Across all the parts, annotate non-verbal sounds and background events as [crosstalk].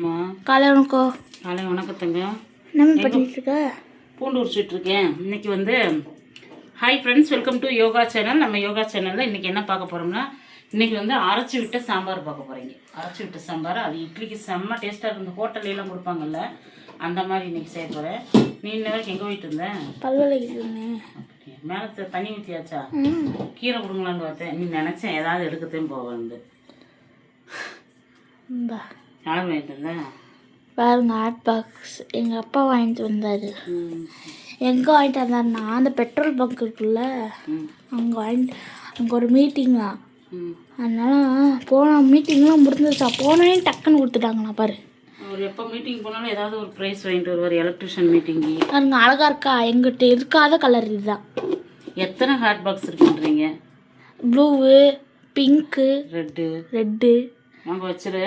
அம்மா காலை வணக்கம் காலை வணக்கத்துங்க என்ன பண்ணிட்டு இருக்க பூண்டு உரிச்சிட்டு இருக்கேன். இன்னைக்கு வந்து hi friends welcome to yoga channel நம்ம யோகா சேனலில் இன்னைக்கு என்ன பார்க்க போகிறோம்னா இன்னைக்கு வந்து அரைச்சி விட்ட சாம்பார் பார்க்க போகிறீங்க அரைச்சி விட்ட சாம்பார் அது இட்லிக்கு செம்ம டேஸ்ட்டாக இருக்கும் இந்த ஹோட்டல்ல எல்லாம் கொடுப்பாங்கல்ல அந்த மாதிரி இன்னைக்கு செய்ய போகிறேன் நீ இன்ன வரைக்கும் எங்கே போயிட்டு இருந்தேன் பல்வலைக்கு மேலே தண்ணி ஊற்றியாச்சா கீரை கொடுங்களான்னு பார்த்தேன். நீ நினச்சேன் ஏதாவது எடுக்கத்தையும் போவேன் யார் வாங்கிட்டு இருந்தேன் பாருங்க ஹாட் பாக்ஸ் எங்கள் அப்பா வாங்கிட்டு வந்தார். எங்கே வாங்கிட்டு வந்தாருன்னா அந்த பெட்ரோல் பங்க் இருக்குல்ல அங்கே வாங்கிட்டு அங்கே ஒரு மீட்டிங்கா ம். அதனால போன மீட்டிங்லாம் முடிஞ்சிருச்சா. போனே டக்குன்னு கொடுத்துட்டாங்கண்ணா பாரு. அவர் எப்போ மீட்டிங் போனாலும் ஏதாவது ஒரு ப்ரைஸ் வாங்கிட்டு வருவார் எலக்ட்ரிஷியன் மீட்டிங்கு பாருங்க அழகா இருக்கா? எங்கிட்ட இருக்காத கலர் இதுதான். எத்தனை ஹாட் பாக்ஸ் இருக்குன்றீங்க? ப்ளூவு பிங்க்கு ரெட்டு ரெட்டு வாங்க வச்சிரு.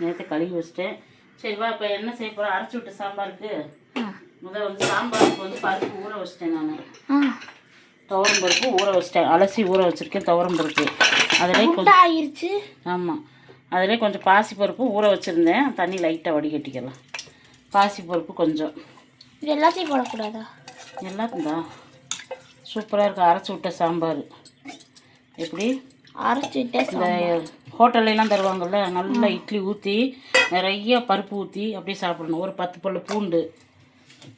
நேற்று கழுவி வச்சிட்டேன். சரி வா இப்போ என்ன செய்ய போகிறோம் அரைச்சி விட்ட சாம்பாருக்கு. முதல் வந்து சாம்பாருக்கு வந்து பருப்பு ஊற வச்சிட்டேன் நான். துவரம் பருப்பு ஊற வச்சிட்டேன். அலசி ஊற வச்சிருக்கேன் துவரம் பருப்பு. அதிலே கொஞ்சம் முட்டை ஆயிருச்சு. ஆமாம் அதிலே கொஞ்சம் பாசி பருப்பு ஊற வச்சுருந்தேன். தண்ணி லைட்டாக வடிகட்டிக்கலாம். பாசி பருப்பு கொஞ்சம். இது எல்லாத்தையும் போடக்கூடாதா? எல்லாத்தையும் தான் சூப்பராக இருக்குது அரைச்சி விட்ட சாம்பார். எப்படி? அரைச்சிட்டே இந்த ஹோட்டல்லாம் தருவாங்கல்ல நல்லா இட்லி ஊற்றி நிறைய பருப்பு ஊற்றி அப்படியே சாப்பிடணும். ஒரு பத்து பல்லு பூண்டு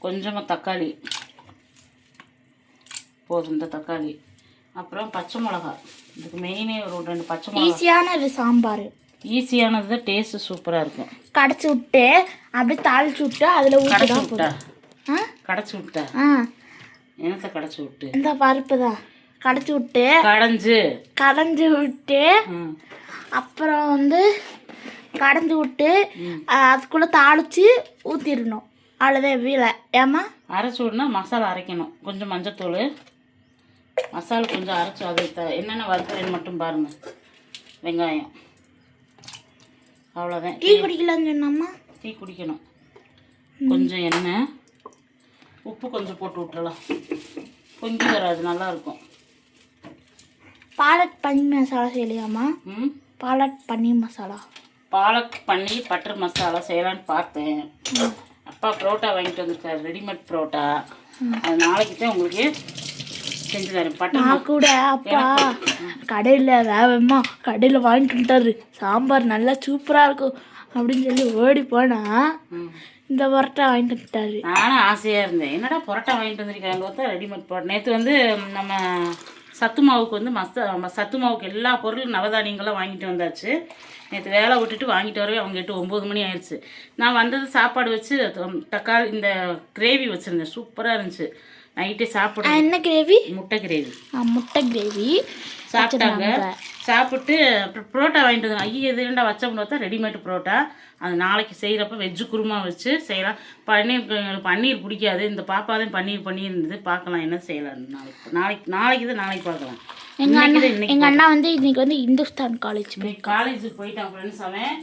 கொஞ்சமாக தக்காளி. போதும் இந்த தக்காளி. அப்புறம் பச்சை மிளகா. இதுக்கு மெயினே ஒரு ரெண்டு பச்சை மிளகா. ஈஸியான சாம்பார். ஈஸியானது தான் டேஸ்ட்டு சூப்பராக இருக்கும். கடைச்சி விட்டு அப்படியே தாளிச்சு விட்டு அதில் கடைச்சி விட்டா? கடைச்சி விட்டா? என்னத்தை கடைச்சி விட்டு? இந்த பருப்பு தான். கடைச்சி விட்டு கடைஞ்சு. கடைஞ்சி விட்டு அப்புறம் வந்து கடைஞ்சி விட்டு அதுக்குள்ளே தாளித்து ஊற்றிடணும் அவ்வளோதான் வீலை ஏமா அரைச்சி விடனா மசாலா அரைக்கணும். கொஞ்சம் மஞ்சத்தூள். மசாலா கொஞ்சம் அரைச்சி அதை என்னென்ன வறுக்கிறேன்னு மட்டும் பாருங்க. வெங்காயம். அவ்வளோதான். டீ குடிக்கலான்னு சொன்னாம்மா. டீ குடிக்கணும். கொஞ்சம் எண்ணெய். உப்பு கொஞ்சம் போட்டு விட்டுறலாம். பொங்கி வராது நல்லா இருக்கும் பாலக் பன்னீர் மசாலா செய்யலையாம்மா? ம்? பாலக் பன்னீர் மசாலா. பாலக் பன்னீர் பட்டர் மசாலா செய்யலான்னு பார்த்தேன். அப்பா புரோட்டா வாங்கிட்டு வந்திருக்காரு ரெடிமேட் புரோட்டா. அது நாளைக்கு தான் உங்களுக்கு செஞ்சு தரேன். பட்டர் நான் கூட அப்பா. கடையில் வேகமா கடையில் வாங்கிட்டு வந்துட்டாரு சாம்பார் நல்லா சூப்பராக இருக்கும் அப்படின்னு சொல்லி ஓடி போனா இந்த பரோட்டா வாங்கிட்டு வந்துட்டாரு நானும் ஆசையாக இருந்தேன். என்னடா புரோட்டா வாங்கிட்டு வந்திருக்காங்க பார்த்தா ரெடிமேட் புரோட்டா. நேற்று வந்து நம்ம சத்து மாவுக்கு வந்து மச ம- சத்து மாவுக்கு எல்லா பொருளும் நவதானியங்களும் வாங்கிட்டு வந்தாச்சு. நேற்று வேலை விட்டுட்டு வாங்கிட்டு வரவே அவங்க எட்டு ஒம்பது மணி ஆயிடுச்சு நான் வந்தது சாப்பாடு வச்சு தக்காளி இந்த கிரேவி வச்சுருந்தேன். சூப்பராக இருந்துச்சு. நைட்டே சாப்பிட என்ன கிரேவி? முட்டை கிரேவி. முட்டை கிரேவி. சாப்பிட்டாங்க. சாப்பிட்டு அப்புறம் புரோட்டா வாங்கிட்டு வந்தாங்க ஐயோ எது ரெண்டா வச்சோம்னு பார்த்தா ரெடிமேட் புரோட்டா. அது நாளைக்கு செய்கிறப்ப வெஜ்ஜு குருமா வச்சு செய்யலாம். பன்னீர் எங்களுக்கு பன்னீர் பிடிக்காது. இந்த பாப்பா தான் பன்னீர் பண்ணியிருந்தது பார்க்கலாம். என்ன செய்யலாம்? நாளைக்கு நாளைக்கு நாளைக்கு தான் நாளைக்கு பார்க்கலாம். எங்கள் இன்னைக்கு அண்ணா தான் இன்னைக்கு எங்கள் அண்ணா வந்து இன்னைக்கு வந்து இந்துஸ்தான் காலேஜ் காலேஜுக்கு போயிட்டான் ஃப்ரெண்ட்ஸ் அவன்.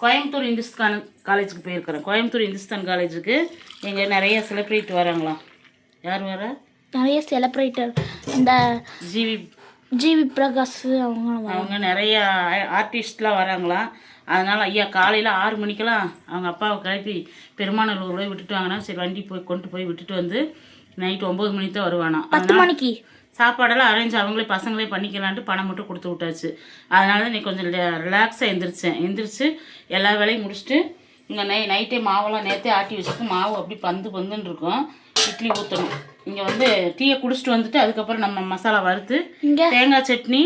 கோயம்புத்தூர் இந்துஸ்தான் காலேஜுக்கு போயிருக்கிறேன். கோயம்புத்தூர் இந்துஸ்தான் காலேஜுக்கு எங்கே நிறைய செலிப்ரேட் வராங்களாம். யார் வரா நிறைய செலிப்ரேட்டர் இந்த ஜிவி. ஜிவி பிரகாஷ் அவங்க அவங்க நிறைய ஆர்டிஸ்ட்லாம் வராங்களாம் அதனால் ஐயா காலையில் ஆறு மணிக்கெல்லாம் அவங்க அப்பாவை கிளப்பி பெருமாநல்லூர் போய் விட்டுட்டு வாங்கினா சரி வண்டி போய் கொண்டு போய் விட்டுட்டு வந்து நைட்டு ஒம்பது மணிக்கு தான் வருவானா. பத்து மணிக்கு? சாப்பாடெல்லாம் அரேஞ்ச் அவங்களே பசங்களே பண்ணிக்கலான்ட்டு பணம் மட்டும் கொடுத்து விட்டாச்சு. அதனால தான் நீ கொஞ்சம் ரிலாக்ஸாக எந்திரிச்சேன். எந்திரிச்சு எல்லா வேலையும் முடிச்சுட்டு இங்கே நை நைட்டே மாவெல்லாம் நேற்றே ஆட்டி வச்சுட்டு மாவு அப்படி பந்து பந்துன்னு இருக்கும். இட்லி ஊற்றணும் இங்கே வந்து டீயை குடிச்சிட்டு வந்துட்டு அதுக்கப்புறம் நம்ம மசாலா வறுத்து இங்கே. தேங்காய் சட்னி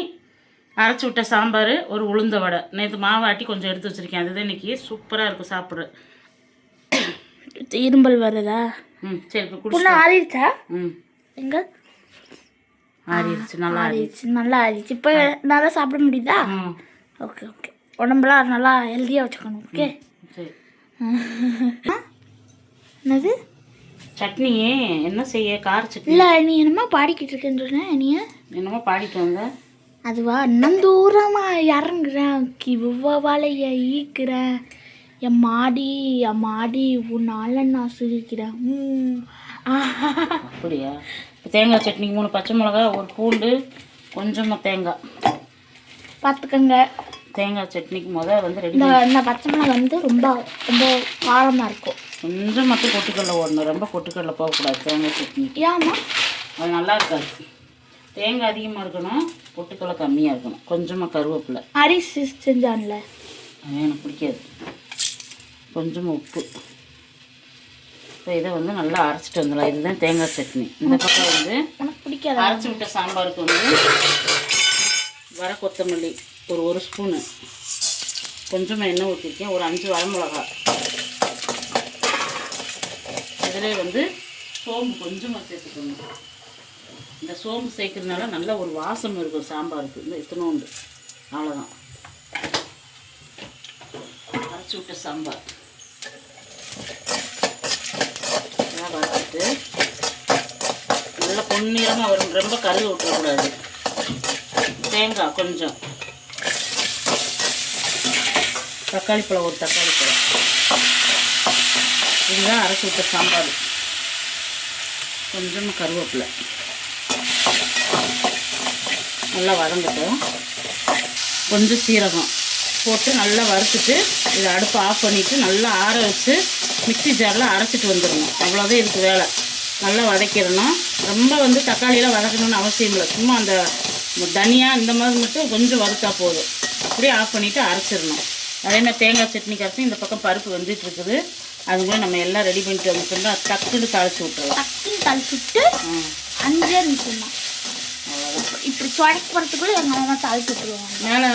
அரைச்சி விட்ட சாம்பார் ஒரு உளுந்த வடை. நேற்று மாவு ஆட்டி கொஞ்சம் எடுத்து வச்சுருக்கேன். அதுதான் இன்னைக்கு சூப்பராக இருக்கும் சாப்பிட்ற. இரும்பல் வருதா ம் சரி இப்போ குடிச்சு ஆறிடுச்சா? ம். எங்க? ஆறிடுச்சு நல்லா ஆறி ஆறிடுச்சு. நல்லா ஆறிடுச்சு. இப்போ நல்லா சாப்பிட முடியுதா? Okay okay. உடம்புலாம் நல்லா ஹெல்த்தியாக வச்சுக்கணும் ஓகே? சரி. என்னது? சட்னி என்ன செய்ய? கார சட்னி. இல்லை நீ என்னமா பாடிக்கிட்டு இருக்கேன்னு நீ என்னமோ பாடிட்டு வந்த அதுவா? இன்னும் தூரமாக இறங்குறேன் கிவ்வ வலைய ஈக்கிறேன் என் மாடி என் மாடி உன்னால நான் சிரிக்கிறேன். அப்படியா? தேங்காய் சட்னிக்கு மூணு பச்சை மிளகா ஒரு பூண்டு கொஞ்சமாக தேங்காய். பார்த்துக்கங்க தேங்காய் சட்னிக்கு முதல் வந்து ரெடி இந்த பச்சை மிளகாய் வந்து ரொம்ப ரொம்ப காரமாக இருக்கும். கொஞ்சம் மட்டும் பொட்டுக்கடலை ஓடணும் ரொம்ப பொட்டுக்கடலை போகக்கூடாது தேங்காய் சட்னி. ஏம்மா? அது நல்லா இருக்காது. தேங்காய் அதிகமாக இருக்கணும் பொட்டுக்கடலை கம்மியாக இருக்கணும். கொஞ்சமாக கருவேப்பிலை. அரிசி செஞ்சான்ல. அது எனக்கு பிடிக்காது. கொஞ்சமாக உப்பு. இப்போ இதை வந்து நல்லா அரைச்சிட்டு வந்துடலாம். இதுதான் தேங்காய் சட்னி. இந்த பக்கம் வந்து பிடிக்காதா? அரைச்சி விட்ட சாம்பாருக்கு வந்து வர கொத்தமல்லி. ஒரு ஒரு ஸ்பூனு. கொஞ்சமாக எண்ணெய் ஊற்றிருக்கேன் ஒரு அஞ்சு வரமிளகா இதிலே வந்து சோம்பு கொஞ்சமாக சேர்த்துக்கணும் இந்த சோம்பு சேர்க்கறதுனால நல்ல ஒரு வாசம் இருக்கும் சாம்பாருக்கு. இந்த இத்தனோண்டு. அவ்வளோதான் அரைச்சி விட்ட சாம்பார். நல்லா வறுத்துட்டு நல்லா பொன்னிறமாக வரும். ரொம்ப கருது விட்டுறக்கூடாது. தேங்காய் கொஞ்சம். தக்காளி பழம் ஒரு தக்காளி பழம். இதுதான் அரைச்சி விட்ட சாம்பார். கொஞ்சம் கருவேப்பிலை. நல்லா வதங்கட்டும். கொஞ்சம் சீரகம் போட்டு நல்லா வறுத்துட்டு இதை அடுப்பை ஆஃப் பண்ணிவிட்டு நல்லா ஆற வச்சு மிக்ஸி ஜாரில் அரைச்சிட்டு வந்துடணும். அவ்வளோதான் இதுக்கு வேலை. நல்லா வதக்கிடணும். ரொம்ப வந்து தக்காளியெல்லாம் வதக்கணும்னு அவசியம் இல்லை. சும்மா அந்த தனியாக இந்த மாதிரி மட்டும் கொஞ்சம் வறுத்தா போதும். அப்படியே ஆஃப் பண்ணிவிட்டு அரைச்சிடணும். அதே மாதிரி தேங்காய் சட்னி கரைச்சி இந்த பக்கம் பருப்பு வெந்துட்டு இருக்குது அது கூட நம்ம எல்லாம் ரெடி பண்ணிட்டு வந்துட்டோம்னா டக்குன்னு தாளிச்சு விட்டுறலாம் டக்குன்னு தளிச்சுட்டு ம் அஞ்சே நிமிஷம் தான். இப்படி சுடக்கு போகிறதுக்குள்ளே எங்கள் அம்மா தாளிச்சு விட்டுருவாங்க மேலே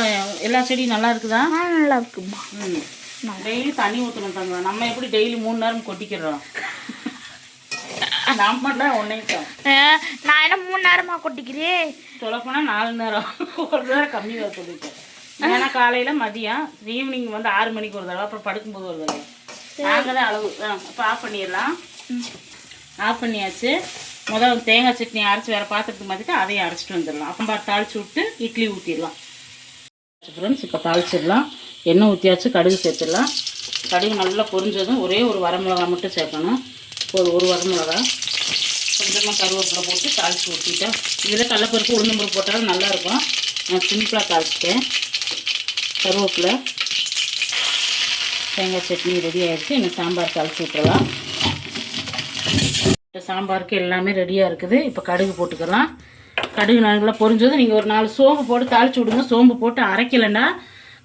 எல்லா செடியும் நல்லா இருக்குதா? நல்லா இருக்குமா ம். டெய்லி தண்ணி ஊற்றணும் தங்க நம்ம எப்படி டெய்லி மூணு நேரம் கொட்டிக்கிறோம்? [laughs] தான் ஒன்றையும் அஹ், நான் என்ன மூணு நேரமாக கொட்டிக்கிறேன்? சொல்லப்போனால் நாலு நேரம். ஒரு நேரம் கம்மி வேறு சொல்லிட்டேன் ஏன்னா காலையில் மதியம் ஈவினிங் வந்து ஆறு மணிக்கு ஒரு தடவை அப்புறம் படுக்கும்போது ஒரு தடவை. நாங்கள் தான் அளவு இப்போ ஆஃப் பண்ணிடலாம். ஆஃப் பண்ணியாச்சு. வந்து தேங்காய் சட்னி அரைச்சி வேறு பாத்திரத்துக்கு மாற்றிட்டு அதையும் அரைச்சிட்டு வந்துடலாம். அப்புறம் தாளிச்சு விட்டு இட்லி ஊற்றிடலாம் ஃப்ரெண்ட்ஸ் இப்போ தாளிச்சிடலாம். எண்ணெய் ஊற்றியாச்சு கடுகு சேர்த்துடலாம். கடுகு நல்லா பொரிஞ்சதும் ஒரே ஒரு வரமிளகா மட்டும் சேர்க்கணும். ஒரு ஒரு வரமிளகா. கொஞ்சமாக கருவேப்பிலை போட்டு தாளித்து ஊற்றிட்டேன் இதில் கடலப்பருப்பு உளுந்தம்பருப்பு போட்டாலும் நல்லாயிருக்கும் நான் சிம்பிளாக தாளிச்சிட்டேன். கருவேப்பிலை தேங்காய் சட்னி ரெடி ஆகிடுச்சு இன்னும் சாம்பார் தாளித்து விட்டுறலாம். இந்த சாம்பாருக்கு எல்லாமே ரெடியாக இருக்குது. இப்போ கடுகு போட்டுக்கலாம். கடுகு நல்லா பொரிஞ்சது. நீங்கள் ஒரு நாலு சோம்பு போட்டு தாளிச்சு விடுங்க. சோம்பு போட்டு அரைக்கலைன்னா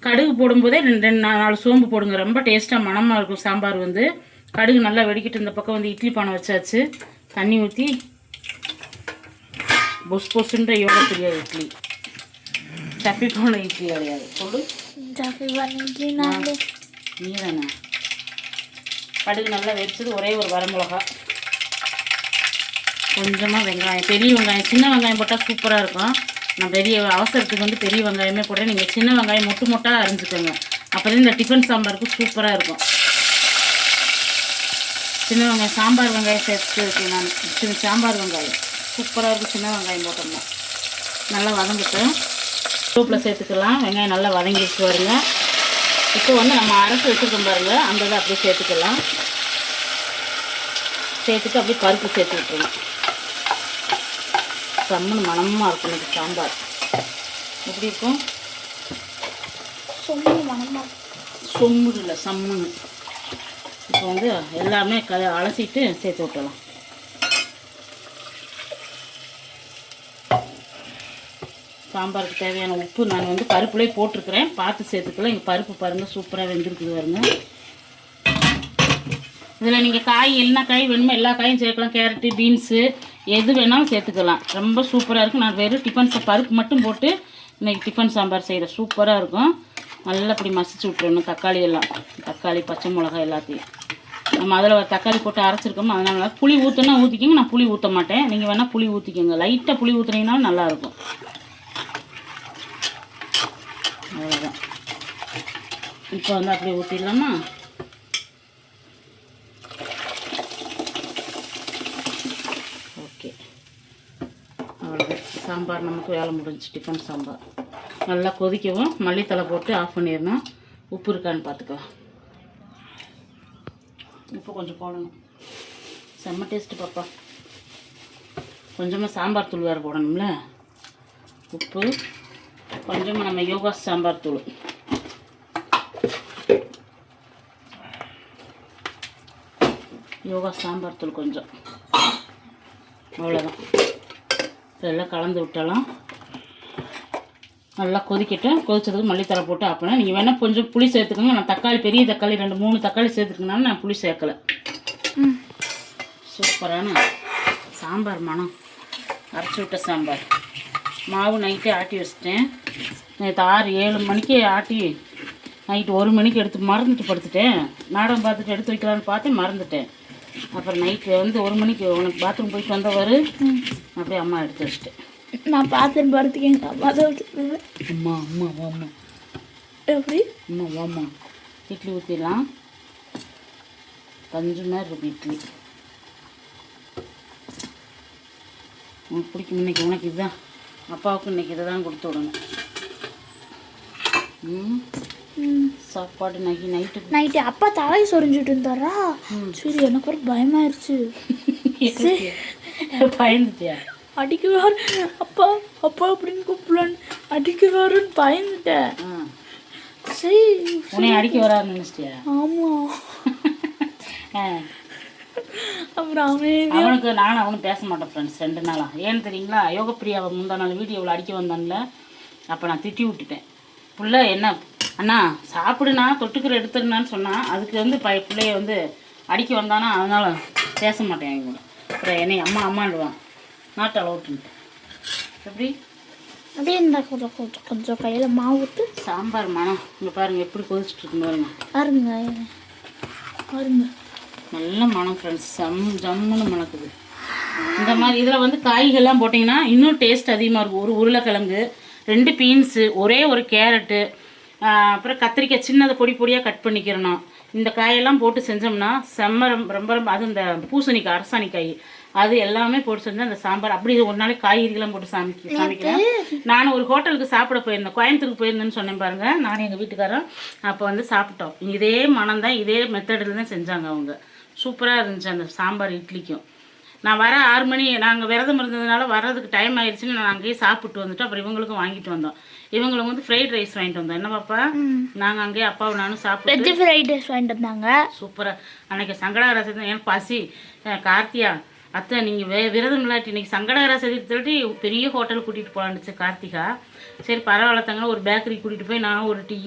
கடுகு போடும்போதே ரெண்டு ரெண்டு நாலு சோம்பு போடுங்க. ரொம்ப டேஸ்ட்டாக மணமாக இருக்கும் சாம்பார் வந்து. கடுகு நல்லா வெடிக்கிட்டு இந்த பக்கம் வந்து இட்லி பானை வச்சாச்சு. தண்ணி ஊற்றி பொஸ் பொசுன்ற யோகா தெரியாது இட்லி. சப்பி போன இட்லி கிடையாது. சொல்லு. ஜாஃபி பண்ணிட்டு நாலு நீ தானே கடுகு நல்லா வெடிச்சது ஒரே ஒரு வரமிளகா. கொஞ்சமாக வெங்காயம் பெரிய வெங்காயம் சின்ன வெங்காயம் போட்டால் சூப்பராக இருக்கும். நான் பெரிய அவசரத்துக்கு வந்து பெரிய வெங்காயமே போட்டேன் நீங்கள் சின்ன வெங்காயம் மொட்டு மொட்டாக அரிஞ்சுக்கோங்க. அப்போ இந்த டிஃபன் சாம்பாருக்கு சூப்பராக இருக்கும். சின்ன வெங்காயம் சாம்பார் வெங்காயம் சேர்த்து நான் சின்ன சாம்பார் வெங்காயம். சூப்பராக இருக்கும் சின்ன வெங்காயம் போட்டோம்னா. நல்லா வதங்கிட்டு சூப்பில் சேர்த்துக்கலாம். வெங்காயம் நல்லா வதங்கிட்டு வருங்க இப்போ வந்து நம்ம அரைச்சி வச்சுருக்கோம் பாருங்க. அந்த இதை அப்படியே சேர்த்துக்கலாம். சேர்த்துட்டு அப்படியே பருப்பு சேர்த்து விட்டுருங்க. செம்மன் மணமாக இருக்கும் இந்த சாம்பார். எப்படி இருக்கும்? சொம்பு மனமா சொம்முது இல்லை சம்முன்னு இப்போ வந்து எல்லாமே க அலசிட்டு சேர்த்து விட்டுறலாம் சாம்பாருக்கு தேவையான உப்பு நான் வந்து பருப்புலேயே போட்டிருக்கிறேன். பார்த்து சேர்த்துக்கலாம் இங்கே பருப்பு பாருங்கள் சூப்பராக வெந்திருக்குது பாருங்க. இதில் நீங்கள் காய் என்ன காய் வேணுமோ எல்லா காயும் சேர்க்கலாம். கேரட்டு பீன்ஸு எது வேணாலும் சேர்த்துக்கலாம். ரொம்ப சூப்பராக இருக்கும் நான் வெறும் டிஃபன் பருப்பு மட்டும் போட்டு இன்றைக்கி டிஃபன் சாம்பார் செய்கிறேன் சூப்பராக இருக்கும். நல்லா இப்படி மசிச்சு விட்ருணும் தக்காளி எல்லாம். தக்காளி பச்சை மிளகாய் எல்லாத்தையும். நம்ம அதில் தக்காளி போட்டு அரைச்சிருக்கோம் அதனால புளி ஊற்றுனா ஊற்றிக்கிங்க நான் புளி ஊற்ற மாட்டேன். நீங்கள் வேணால் புளி ஊற்றிக்கோங்க லைட்டாக புளி ஊற்றுனீங்கனாலும் நல்லாயிருக்கும் அவ்வளோதான் இப்போ வந்து அப்படியே ஊற்றிடலாமா ஓகே. அவ்வளோதான் சாம்பார் நமக்கு வேலை முடிஞ்சு டிஃபன் சாம்பார். நல்லா கொதிக்கவும் மல்லித்தலை போட்டு ஆஃப் பண்ணிடணும். உப்பு இருக்கான்னு பார்த்துக்கலாம். உப்பு கொஞ்சம் போடணும். செம்ம டேஸ்ட்டு பாப்பா. கொஞ்சமாக சாம்பார் தூள் வேறு போடணும்ல? உப்பு கொஞ்சமாக நம்ம யோகா சாம்பார் தூள். யோகா சாம்பார் தூள் கொஞ்சம். அவ்வளோதான் இதெல்லாம் கலந்து விட்டாலாம் நல்லா கொதிக்கட்டும் கொதிச்சதுக்கு மல்லித்தலை போட்டு அப்படின்னா நீங்கள் வேணால் கொஞ்சம் புளி சேர்த்துக்கோங்க. நான் தக்காளி பெரிய தக்காளி ரெண்டு மூணு தக்காளி சேர்த்துக்கனால நான் புளி சேர்க்கலை. சூப்பரான சாம்பார் மனம் அரைச்சி விட்ட சாம்பார். மாவு நைட்டே ஆட்டி வச்சிட்டேன். நேற்று ஆறு ஏழு மணிக்கு ஆட்டி நைட்டு ஒரு மணிக்கு எடுத்து மறந்துட்டு படுத்துட்டேன். நாடகம் பார்த்துட்டு எடுத்து வைக்கலான்னு பார்த்து மறந்துட்டேன். அப்புறம் நைட்டு வந்து ஒரு மணிக்கு உனக்கு பாத்ரூம் போயிட்டு வந்தவர். அப்படியே அம்மா எடுத்து வச்சிட்டேன். நான் பார்த்துட்டு படுத்துக்கு எங்கள் அம்மா தான் அம்மா அம்மா வாம்மா. எப்படி? அம்மா வாம்மா. இட்லி ஊற்றிடலாம் பஞ்சு மாதிரி இருக்கும் இட்லி. உனக்கு பிடிக்கும் இன்னைக்கு உனக்கு இதுதான். அப்பாவுக்கு இன்னைக்கு இதை தான் கொடுத்து விடணும். ம். ம் சாப்பாடு நைட்டு நைட்டுக்கு நைட்டு அப்பா தலையை சொரிஞ்சுட்டு இருந்தாரா? சரி எனக்கு ஒரு பயமாயிருச்சு. பயந்துட்டியா? அடிக்கிறாரு. அப்பா அப்பா அப்படின்னு கூப்பிடலான்னு அடிக்கிறாருன்னு பயந்துட்டேன். சரி உன்னை அடிக்க வரான்னு நினச்சிட்டியா? ஆமாம் அப்புறம் அவன் அவனுக்கு நானும் அவனும் பேச மாட்டேன் ஃப்ரெண்ட்ஸ் ரெண்டு நாளா. ஏன்னு தெரியுங்களா? யோகப்பிரியாவை முந்தா நாள் வீடியோவில் அடிக்க வந்தான்ல. அப்போ நான் திட்டி விட்டுட்டேன். புள்ள என்ன அண்ணா சாப்பிடுனா தொட்டுக்கிற எடுத்துருனான்னு சொன்னான் அதுக்கு வந்து ப பிள்ளைய வந்து அடிக்க வந்தானா அதனால பேச மாட்டேன் இவங்க அப்புறம் என்னை அம்மா அம்மாண்டுவான் நாட் அலவுட்டுன்ட்டு எப்படி? அப்படியே இந்த கொஞ்சம் கொஞ்சம் கையில் மாவு ஊற்று சாம்பார் மனம் இங்கே பாருங்க எப்படி கொதிச்சுட்டு பாருங்க. பாருங்க. பாருங்க. நல்ல மனம் ஃப்ரெண்ட்ஸ் ஜம் ஜம்முன்னு மணக்குது. இந்த மாதிரி இதில் வந்து காய்கள்லாம் போட்டிங்கன்னா இன்னும் டேஸ்ட் அதிகமாக இருக்கும். ஒரு உருளைக்கிழங்கு ரெண்டு பீன்ஸு ஒரே ஒரு கேரட்டு அப்புறம் கத்திரிக்காய் சின்னதை பொடி பொடியாக கட் பண்ணிக்கிறணும். இந்த காயெல்லாம் போட்டு செஞ்சோம்னா செம்ம ரொம்ப ரொம்ப ரொம்ப அது இந்த பூசணிக்காய் அரசாணிக்காய் அது எல்லாமே போட்டு செஞ்சா அந்த சாம்பார் அப்படி ஒரு நாளைக்கு காய்கறிலாம் போட்டு சமைக்க சமைக்கிறேன். நான் ஒரு ஹோட்டலுக்கு சாப்பிட போயிருந்தேன். கோயம்புத்தூருக்கு போயிருந்தேன்னு சொன்னேன் பாருங்க. நானும் எங்கள் வீட்டுக்காரன் அப்போ வந்து சாப்பிட்டோம். இதே மனம் தான் இதே மெத்தடில் தான் செஞ்சாங்க அவங்க. சூப்பராக இருந்துச்சு அந்த சாம்பார் இட்லிக்கும். நான் வர ஆறு மணி நாங்கள் விரதம் இருந்ததுனால வர்றதுக்கு டைம் ஆயிடுச்சுன்னு நான் அங்கேயே சாப்பிட்டு வந்துட்டு அப்புறம் இவங்களுக்கும் வாங்கிட்டு வந்தோம். இவங்களுக்கு வந்து ஃப்ரைட் ரைஸ் வாங்கிட்டு வந்தோம். என்ன பாப்பா? நாங்கள் அங்கேயே அப்பாவும் நானும் சாப்பிட்டு வெஜ் ஃப்ரைட் ரைஸ் வாங்கிட்டு வந்தாங்க. சூப்பராக அன்னைக்கு சங்கடகர சதுர்த்தி எனக்கு பசி? கார்த்தியா அத்தை நீங்கள் வே விரதம் இல்லாட்டி இன்னைக்கு சங்கடகர சதுர்த்தி பெரிய ஹோட்டல் கூட்டிகிட்டு போலான்னுச்சு கார்த்திகா. சரி பரவாயில்ல தங்கன்னு ஒரு பேக்கரி கூட்டிகிட்டு போய் நான் ஒரு டீ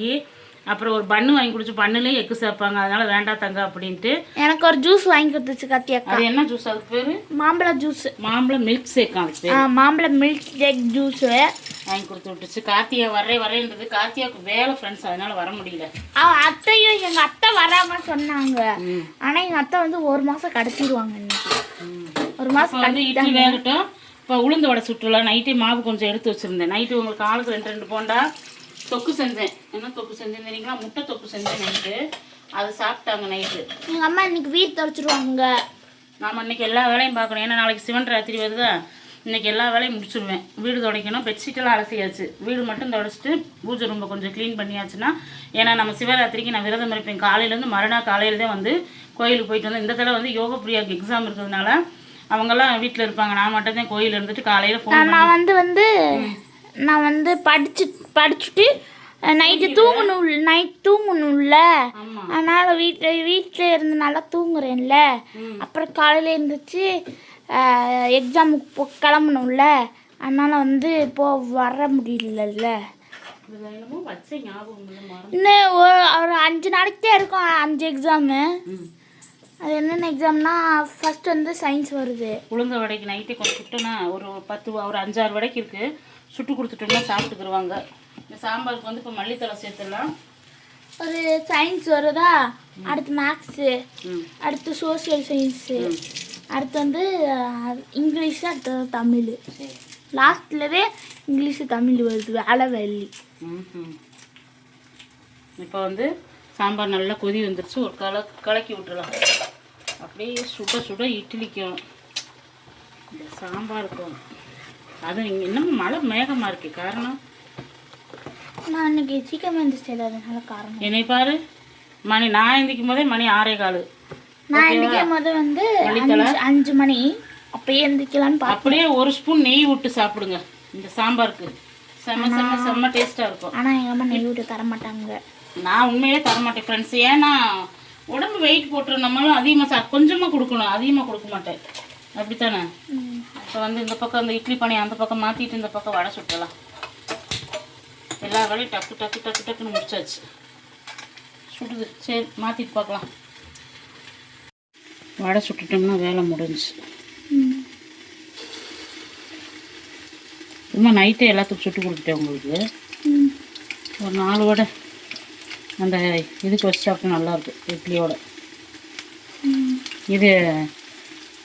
அப்புறம் ஒரு பன்னு வாங்கி குடிச்சு பண்ணுலேயும் எக்கு சேர்ப்பாங்க. அதனால வேண்டாம் தங்க அப்படின்ட்டு. எனக்கு ஒரு ஜூஸ் வாங்கி கொடுத்துச்சு கத்தி அக்கா. அது என்ன ஜூஸ் அதுக்கு பேர்? மாம்பழ ஜூஸ் மாம்பழம் மில்க் ஷேக் அதுக்கு பேர். மாம்பழ மில்க் ஷேக் ஜூஸு வாங்கி கொடுத்து விட்டுச்சு. கார்த்திகா வரே வரேன்றது கார்த்திகாவுக்கு வேலை ஃப்ரெண்ட்ஸ் அதனால வர முடியல. அவன் அத்தையும் எங்க அத்தை வராம சொன்னாங்க. ஆனா எங்க அத்தை வந்து ஒரு மாசம் கடத்திடுவாங்க. ஒரு மாசம் வந்து இட்லி வேகட்டும். இப்போ உளுந்து வடை சுட்டுலாம் நைட்டே மாவு கொஞ்சம் எடுத்து வச்சுருந்தேன். நைட்டு உங்களுக்கு ஆளுக்கு ரெண்டு ரெண்டு போண்டா தொக்கு செஞ்சேன். என்ன தொக்கு செஞ்சேன் தெரியுங்களா? முட்டை தொக்கு செஞ்சேன் நைட்டு. அது சாப்பிட்டாங்க நைட்டு. எங்க அம்மா இன்னைக்கு வீடு துடைச்சிருவாங்க நாம இன்னைக்கு எல்லா வேலையும் பார்க்கணும். ஏன்னா நாளைக்கு சிவன் ராத்திரி வருதா? இன்னைக்கு எல்லா வேலையும் முடிச்சிடுவேன் வீடு துடைக்கணும். பெட்ஷீட்டெல்லாம் அலசியாச்சு. வீடு மட்டும் துடைச்சிட்டு பூஜை ரூமை கொஞ்சம் க்ளீன் பண்ணியாச்சுன்னா ஏன்னா நம்ம சிவராத்திரிக்கு நான் விரதம் இருப்பேன். காலையிலேருந்து மறுநாள் காலையில தான் வந்து கோயிலுக்கு போயிட்டு வந்து இந்த தடவை வந்து யோக பிரியாவுக்கு எக்ஸாம் இருக்கிறதுனால அவங்கெல்லாம் வீட்டில் இருப்பாங்க. நான் மட்டும் தான் கோயில் இருந்துட்டு காலையில் ஃபோன் நான் வந்து வந்து நான் வந்து படிச்சு படிச்சுட்டு நைட்டு தூங்கணும் நைட் தூங்கணும்ல. அதனால வீட்டில் வீட்டில் இருந்து நல்லா தூங்குறேன்ல. அப்புறம் காலையில் எழுந்திரிச்சு எக்ஸாமுக்கு போ கிளம்பணும்ல. அதனால வந்து இப்போ வர முடியலல்ல. இன்னும் ஒரு ஒரு அஞ்சு நாளைக்கு இருக்கும் அஞ்சு எக்ஸாமு அது என்னென்ன எக்ஸாம்னா ஃபர்ஸ்ட் வந்து சயின்ஸ் வருது. உளுந்த வடைக்கு நைட்டே கொஞ்சம் சுட்டுனா ஒரு பத்து ஒரு அஞ்சாறு வடைக்கு இருக்குது சுட்டு கொடுத்துட்டோம்னா சாப்பிட்டுக்குருவாங்க இந்த சாம்பாருக்கு வந்து இப்போ மல்லித்தலை சேர்த்துடலாம். ஒரு சயின்ஸ் வருதா? அடுத்து மேக்ஸு அடுத்து சோஷியல் சயின்ஸு அடுத்து வந்து இங்கிலீஷு அடுத்து தமிழ். லாஸ்ட்லவே இங்கிலீஷு தமிழ் வருது வேலை வெள்ளி. ம் இப்போ வந்து சாம்பார் நல்லா கொதி வந்துருச்சு ஒரு கல கலக்கி விட்டுறலாம் அப்படியே சுட சுட இட்லிக்கும். இந்த சாம்பாருக்கும். அது இங்கே இன்னும் மழை மேகமாக இருக்கு காரணம்? நான் இன்னைக்கு சீக்கிரம் எழுந்திரிச்சேன் அதனால காரணம். என்னை பாரு மணி நான் எந்திக்கும் போதே மணி ஆறே காலு. நான் எந்திரிக்கும் போது வந்து அஞ்சு மணி. அப்பயே எந்திரிக்கலான்னு பார்த்தேன் அப்படியே ஒரு ஸ்பூன் நெய் விட்டு சாப்பிடுங்க. இந்த சாம்பாருக்கு. செம்ம செம்ம செம்ம டேஸ்ட்டாக இருக்கும். ஆனால் எங்கள் அம்மா நெய் விட்டு தர மாட்டாங்க நான் உண்மையிலே தர மாட்டேன் ஃப்ரெண்ட்ஸ் ஏன்னா உடம்பு வெயிட் போட்டுரும் நம்மளும் அதிகமாக சா கொஞ்சமாக கொடுக்கணும். அதிகமாக கொடுக்க மாட்டேன். அப்படித்தானே? இப்போ வந்து இந்த பக்கம் இந்த இட்லி பானை அந்த பக்கம் மாற்றிட்டு இந்த பக்கம் வடை சுட்டலாம். எல்லா வேலையும் டக்கு டக்கு டக்கு டக்குன்னு முடிச்சாச்சு. சுடுது. சரி மாற்றிட்டு பார்க்கலாம். வடை சுட்டுட்டோம்னா வேலை முடிஞ்சுச்சு ம். சும்மா நைட்டே எல்லாத்துக்கும் சுட்டு கொடுத்துட்டேன் உங்களுக்கு. ஒரு நாலு வடை அந்த இதுக்கு வச்சு சாப்பிட்டா நல்லாயிருக்கும் இட்லியோட. இது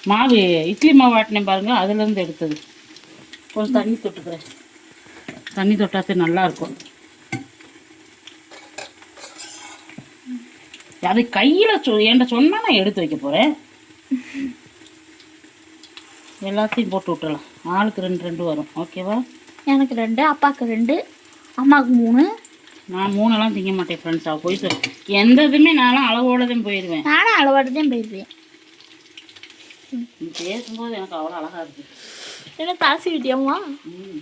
மாவு இட்லி மாவு ஆட்டினேன் பாருங்க அதுலேருந்து எடுத்தது கொஞ்சம் தண்ணி தொட்டுக்கிறேன் தண்ணி தொட்டாத்து நல்லா அது கையில் சொ என்கிட்ட சொன்னால் நான் எடுத்து வைக்க போகிறேன் எல்லாத்தையும் போட்டு விட்டுறலாம். ஆளுக்கு ரெண்டு ரெண்டு வரும். ஓகேவா எனக்கு ரெண்டு அப்பாவுக்கு ரெண்டு அம்மாவுக்கு மூணு. நான் மூணெல்லாம் திங்க மாட்டேன் ஃப்ரெண்ட்ஸ் அவள் போய் சொல் எந்த இதுவுமே நான்லாம் அளவோட தான் போயிடுவேன். நானும் அளவாட்டு தான் போயிடுவேன் பேசும்போது எனக்கு அவ்வளோ அழகாக இருக்குது என்ன காசு விட்டியம்மா ம்.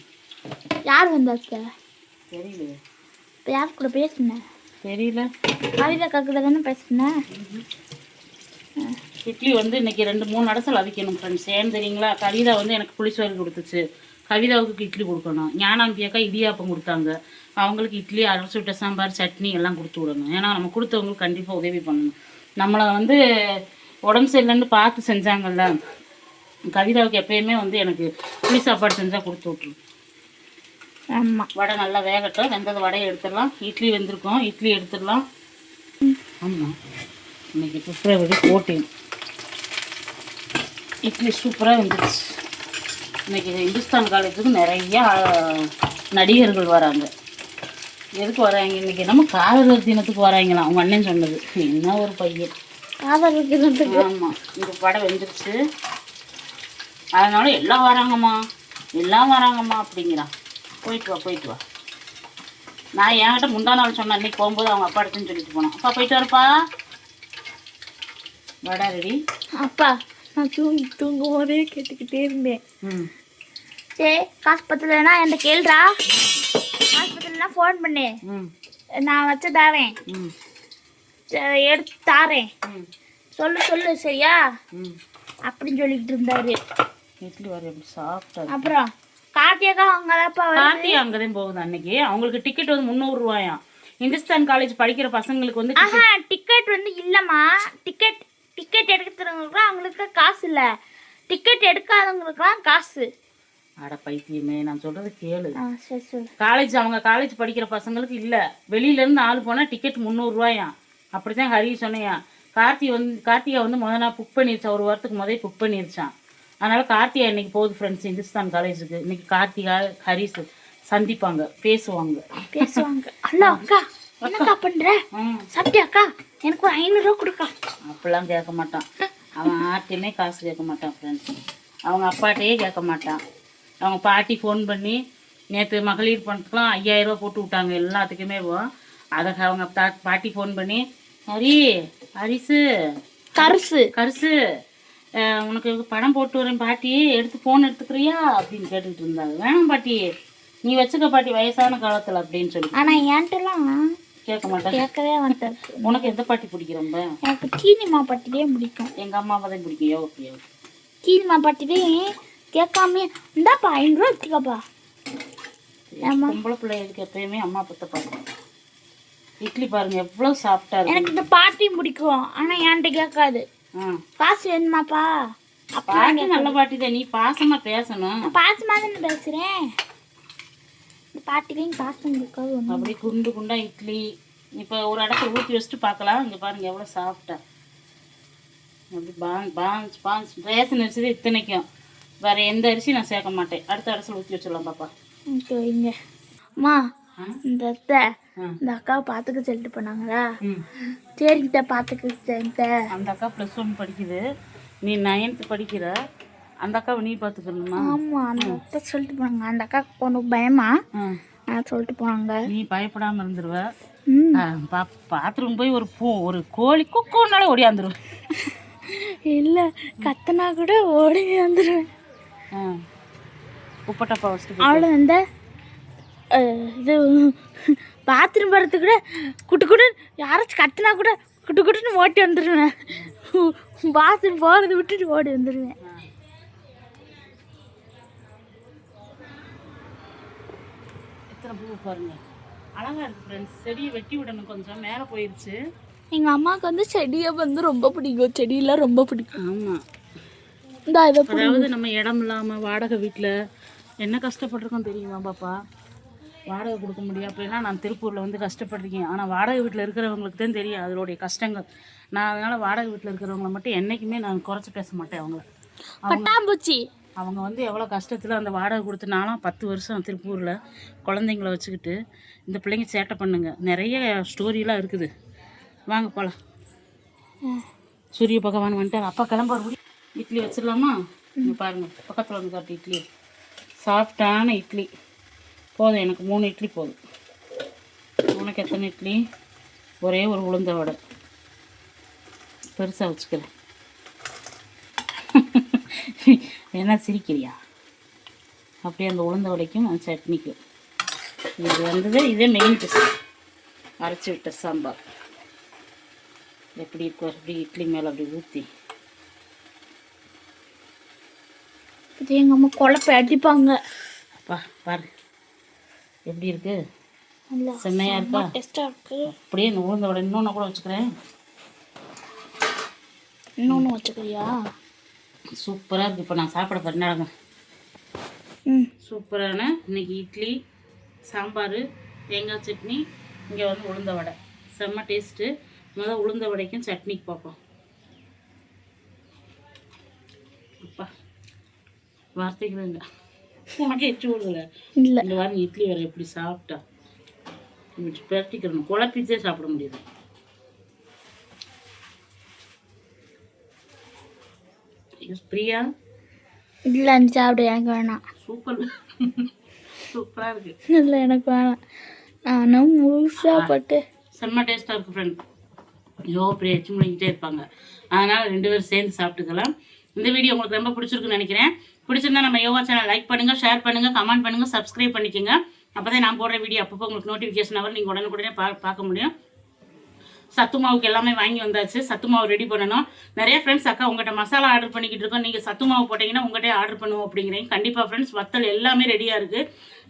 யார் வந்தாக்க தெரியலையே. இப்போ யார் கூட பேசினேன் தெரியல. கவிதா கூட தானே பேசுனேன் இட்லி வந்து இன்னைக்கு ரெண்டு மூணு அடசல் அவிக்கணும் ஃப்ரெண்ட்ஸ் ஏன்னு தெரியுங்களா? கவிதா வந்து எனக்கு புளிச்சோறு கொடுத்துச்சு. கவிதாவுக்கு இட்லி கொடுக்கணும். ஞானாம்பியாக்கா இடியாப்பம் கொடுத்தாங்க. அவங்களுக்கு இட்லி அரைச்சி விட்ட சாம்பார் சட்னி எல்லாம் கொடுத்து விடணும். ஏன்னா நம்ம கொடுத்தவங்களுக்கு கண்டிப்பாக உதவி பண்ணணும். நம்மளை வந்து உடம்பு சரியில்லைன்னு பார்த்து செஞ்சாங்கல்ல கவிதாவுக்கு எப்பயுமே வந்து எனக்கு புளி சாப்பாடு செஞ்சால் கொடுத்து விட்ருவோம் ஆமாம் வடை நல்லா வேகட்டும். வெந்தது வடையை எடுத்துடலாம். இட்லி வெந்திருக்கோம். இட்லி எடுத்துடலாம். ஆமாம் இன்னைக்கு பிப்ரவரி ஃபோர்டீன் இட்லி சூப்பராக வந்துருச்சு. இன்னைக்கு இந்துஸ்தான் காலேஜுக்கு நிறையா நடிகர்கள் வராங்க. எதுக்கு வராங்க? இன்னைக்கு நம்ம காதலர் தினத்துக்கு வராங்களாம். அவங்க அண்ணன் சொன்னது. என்ன ஒரு பையன். காதல் இருக்கிறதுக்கு ஆமாம் இந்த வடை வெந்துருச்சு. அதனால எல்லாம் வராங்கம்மா. எல்லாம் வராங்கம்மா அப்படிங்கிறான். போயிட்டு வா போயிட்டு வா. நான் என்கிட்ட முந்தா நாள் சொன்னேன் அன்னைக்கு போகும்போது அவங்க அப்பா எடுத்துன்னு சொல்லிட்டு போனோம் அப்பா போயிட்டு வரப்பா. வடை ரெடி. அப்பா நான் தூங்கி தூங்கும் போதே கேட்டுக்கிட்டே இருந்தேன். ம். சே காசு பத்தலைன்னா என்கிட்ட கேளுடா. காசு பத்தலைன்னா ஃபோன் பண்ணு. ம். நான் வச்சு தாரேன். ம். எடுத்து தாரேன். ம். சொல்லு சொல்லு சரியா? ம். அப்படின்னு சொல்லிக்கிட்டு இருந்தாரு. இட்லி வர சாப்பிட்டா. அப்புறம்? கார்த்தியக்கா அவங்க தான்ப்பா கார்த்தி அங்கதான் போகுது அன்னைக்கு. அவங்களுக்கு டிக்கெட் வந்து முந்நூறு ரூபாயாம் இந்துஸ்தான் காலேஜ் படிக்கிற பசங்களுக்கு வந்து ஆஹா டிக்கெட் வந்து இல்லைம்மா. டிக்கெட் டிக்கெட் எடுக்கிறவங்களுக்கு அவங்களுக்கு காசு இல்லை. டிக்கெட் எடுக்காதவங்களுக்குலாம் காசு. அட பைத்தியமே நான் சொல்றது கேளு. காலேஜ் அவங்க காலேஜ் படிக்கிற பசங்களுக்கு இல்லை. வெளியிலேருந்து ஆள் போனால் டிக்கெட் முந்நூறுரூவாயாம். அப்படி தான் ஹரி சொன்னையா கார்த்தி வந்து கார்த்திகா வந்து முத நாள் புக் பண்ணிருச்சா? ஒரு வாரத்துக்கு முதல் புக் பண்ணிருச்சான் அதனால கார்த்திகா இன்னைக்கு போகுது ஃப்ரெண்ட்ஸ் இந்துஸ்தான் காலேஜுக்கு இன்னைக்கு கார்த்திகா ஹரிஸ் சந்திப்பாங்க. பேசுவாங்க. பேசுவாங்க. ஹலோ அக்கா என்னக்கா பண்ற? ம். சாப்பிட்டியாக்கா? எனக்கு ஒரு ஐநூறுரூவா கொடுக்கா. அப்படிலாம் கேட்க மாட்டான். அவன் ஆர்ட்டையுமே காசு கேட்க மாட்டான் ஃப்ரெண்ட்ஸ் அவங்க அப்பாட்டையே கேட்க மாட்டான். அவங்க பாட்டி ஃபோன் பண்ணி நேற்று மகளிர் பணத்துக்குலாம் ஐயாயிரம் ரூபாய் போட்டு விட்டாங்க எல்லாத்துக்குமே அதை அவங்க பாட்டி ஃபோன் பண்ணி ஹரி ஹரிசு கருசு. கருசு உனக்கு பணம் போட்டு வரேன் பாட்டி எடுத்து ஃபோன் எடுத்துக்கிறியா? அப்படின்னு கேட்டுக்கிட்டு இருந்தாங்க. வேணாம் பாட்டி நீ வச்சுக்க பாட்டி வயசான காலத்தில் அப்படின்னு சொல்லி. ஆனா என்கிட்டலாம் கேட்க மாட்டேன். கேட்கவே மாட்டேன் உனக்கு எந்த பாட்டி பிடிக்கும் ரொம்ப? எனக்கு சீனிமா பாட்டிலே பிடிக்கும். எங்கள் அம்மாவை தான் பிடிக்கும். ஓகே ஓகே சீனிமா பாட்டிலே கேட்காம இந்தாப்பா ஐநூறுரூவா வச்சுக்கப்பா பொம்பளை பிள்ளை எதுக்கு எப்பயுமே அம்மா பத்த பார்க்கும் இட்லி பாருங்க எவ்வளவு சாஃப்டா இருக்கு எனக்கு இந்த பாட்டியும் பிடிக்கும். ஆனா என்கிட்ட கேட்காது. ஆ. காசு வேணுமாப்பா? அப்பா பாட்டி நல்ல பாட்டி தான் நீ பாசமா பேசணும். பாசமா தானே பேசுறேன். இந்த பாட்டிலையும் பாசம் இருக்காது ஒன்றும் அப்படி குண்டு குண்டா இட்லி. இப்போ ஒரு இடத்துல ஊற்றி வச்சுட்டு பார்க்கலாம். இங்க பாருங்க எவ்வளவு சாஃப்டா அப்படி பான் பான்ஸ் பான்ஸ் ரேஷன் அரிசி தான் இத்தனைக்கும். வேற எந்த அரிசி நான் சேர்க்க மாட்டேன். அடுத்த அரிசியில் ஊற்றி வச்சிடலாம் பாப்பா. ஓகே வைங்க அம்மா? இந்த அத்தை. இந்த அக்காவை பார்த்துக்க சொல்லிட்டு போனாங்களா? ம். சரிக்கிட்ட பார்த்துக்க அந்த அக்கா ப்ளஸ் ஒன் படிக்குது. நீ நைன்த்து படிக்கிற. அந்த அக்காவை நீ பார்த்துக்கணுமா? ஆமா அந்த அத்தை சொல்லிட்டு போனாங்க. அந்த அக்காவுக்கு போகணும் பயமா? ஆ, சொல்லிட்டு போனாங்க. நீ பயப்படாம இருந்துருவ. பாத்ரூம் போய் ஒரு பூ ஒரு கோழி குக்குனாலே ஓடியாந்துருவேன் இல்லை கத்தனா கூட ஓடி வந்துடுவேன் உப்பட்டப்பா வச்சுட்டு அவளை வந்து அஹ், இது பாத்ரூம் போகிறதுக்கு கூட குட்டு குட்டு யாராச்சும் கத்துனா கூட குட்டு குட்டுன்னு ஓட்டி வந்துடுவேன் பாத்ரூம் போகிறத விட்டுட்டு ஓடி வந்துடுவேன் எத்தனை பூ பாருங்க. அழகா இருக்கு ஃப்ரெண்ட்ஸ் செடியை வெட்டி விடணும் கொஞ்சம். மேலே போயிடுச்சு எங்கள் அம்மாவுக்கு வந்து செடியை வந்து ரொம்ப பிடிக்கும். செடியெல்லாம் ரொம்ப பிடிக்கும். ஆமாம் இந்த இதை அதாவது நம்ம இடம் இல்லாமல் வாடகை வீட்டில் என்ன கஷ்டப்பட்டிருக்கோம் தெரியுமா பாப்பா? வாடகை கொடுக்க முடியும் அப்படின்னா நான் திருப்பூரில் வந்து கஷ்டப்பட்டிருக்கேன். ஆனால் வாடகை வீட்டில் இருக்கிறவங்களுக்கு தான் தெரியும் அதனுடைய கஷ்டங்கள். நான் அதனால் வாடகை வீட்டில் இருக்கிறவங்கள மட்டும் என்றைக்குமே நான் குறைச்சி பேச மாட்டேன் அவங்கள. பட்டாம்பூச்சி. அவங்க வந்து எவ்வளோ கஷ்டத்தில் அந்த வாடகை கொடுத்தனாலும் பத்து வருஷம் திருப்பூரில் குழந்தைங்கள வச்சுக்கிட்டு இந்த பிள்ளைங்க சேட்டை பண்ணுங்க. நிறைய ஸ்டோரியெலாம் இருக்குது. வாங்க போகலாம் சூரிய பகவான் வந்துட்டார். அப்பா கிளம்புற இட்லி வச்சிடலாமா? இங்க பாருங்க பக்கத்தில் வந்து காட்டு இட்லி. சாஃப்டான இட்லி. போதும் எனக்கு மூணு இட்லி போதும். உனக்கு எத்தனை இட்லி? ஒரே ஒரு உளுந்த வடை. பெருசாக வச்சுக்கிறேன். என்ன சிரிக்கிறியா? அப்படியே அந்த உளுந்த வடைக்கும் அந்த சட்னிக்கும். இது வந்தது இதே மெயின் டிஷ் அரைச்சி விட்ட சாம்பார். எப்படி இருக்கும் அப்படி இட்லி மேலே அப்படி ஊற்றி எங்கள் அம்மா குழப்ப அடிப்பாங்க. அப்பா பாரு. எப்படி இருக்கு? செம்மையா இருக்கா? டேஸ்ட்டாக இருக்கு. அப்படியே இந்த உளுந்த வடை. இன்னொன்று கூட வச்சுக்கிறேன். இன்னொன்று வச்சுக்கிறியா? சூப்பராக இருக்குது இப்போ நான் சாப்பிட பண்ணாங்க ம். சூப்பரான இன்னைக்கு இட்லி சாம்பார் தேங்காய் சட்னி இங்கே வந்து உளுந்த வடை. செம்ம டேஸ்ட்டு முதல்ல உளுந்த வடைக்கும் சட்னிக்கு பார்ப்போம். அப்பா வார்த்தைகள் உனக்கு எச்சு விடுதல இல்லை. இந்த வாரம் இட்லி வேறு எப்படி சாப்பிட்டா? பிரட்டிக்கிறணும் குழப்பிச்சே சாப்பிட முடியுது. பிரியா? இல்லை சாப்பிடு எனக்கு வேணாம். சூப்பர் சூப்பராக இருக்குது இல்லை எனக்கு வேணாம். நானும் முழுசாக பட்டு. செம்ம டேஸ்ட்டாக இருக்குது ஃப்ரெண்ட் யோ பிரியா எச்சு முடிக்கிட்டே இருப்பாங்க. அதனால் ரெண்டு பேரும் சேர்ந்து சாப்பிட்டுக்கலாம். இந்த வீடியோ உங்களுக்கு ரொம்ப பிடிச்சிருக்குன்னு நினைக்கிறேன். பிடிச்சிருந்தா நம்ம யோகா சேனல் லைக் பண்ணுங்கள் ஷேர் பண்ணுங்கள் கமெண்ட் பண்ணுங்கள் சப்ஸ்கிரைப் பண்ணிக்கோங்க. அப்போ தான் நான் போடுற வீடியோ அப்பப்போ உங்களுக்கு நோட்டிஃபிகேஷன் வரும் நீங்கள் உடனுக்குடனே பா பார்க்க முடியும். சத்து மாவுக்கு எல்லாமே வாங்கி வந்தாச்சு. சத்து மாவு ரெடி பண்ணணும். நிறைய ஃப்ரெண்ட்ஸ் அக்கா உங்கள்கிட்ட மசாலா ஆர்டர் பண்ணிக்கிட்டு இருக்கோம். நீங்கள் சத்து மாவு போட்டிங்கன்னா உங்கள்கிட்ட ஆர்டர் பண்ணுவோம் அப்படிங்கிறீங்க. கண்டிப்பாக ஃப்ரெண்ட்ஸ் வத்தல் எல்லாமே ரெடியாக இருக்குது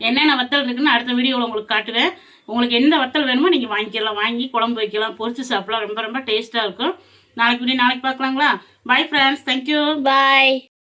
என்னென்ன வத்தல் இருக்குன்னு அடுத்த வீடியோவில் உங்களுக்கு காட்டுவேன். உங்களுக்கு எந்த வத்தல் வேணுமோ நீங்கள் வாங்கிக்கலாம். வாங்கி குழம்பு வைக்கலாம். பொரிச்சு சாப்பிடலாம். ரொம்ப ரொம்ப டேஸ்ட்டாக இருக்கும். நாளைக்கு வீடியோ நாளைக்கு பார்க்கலாங்களா? Bye friends thank you bye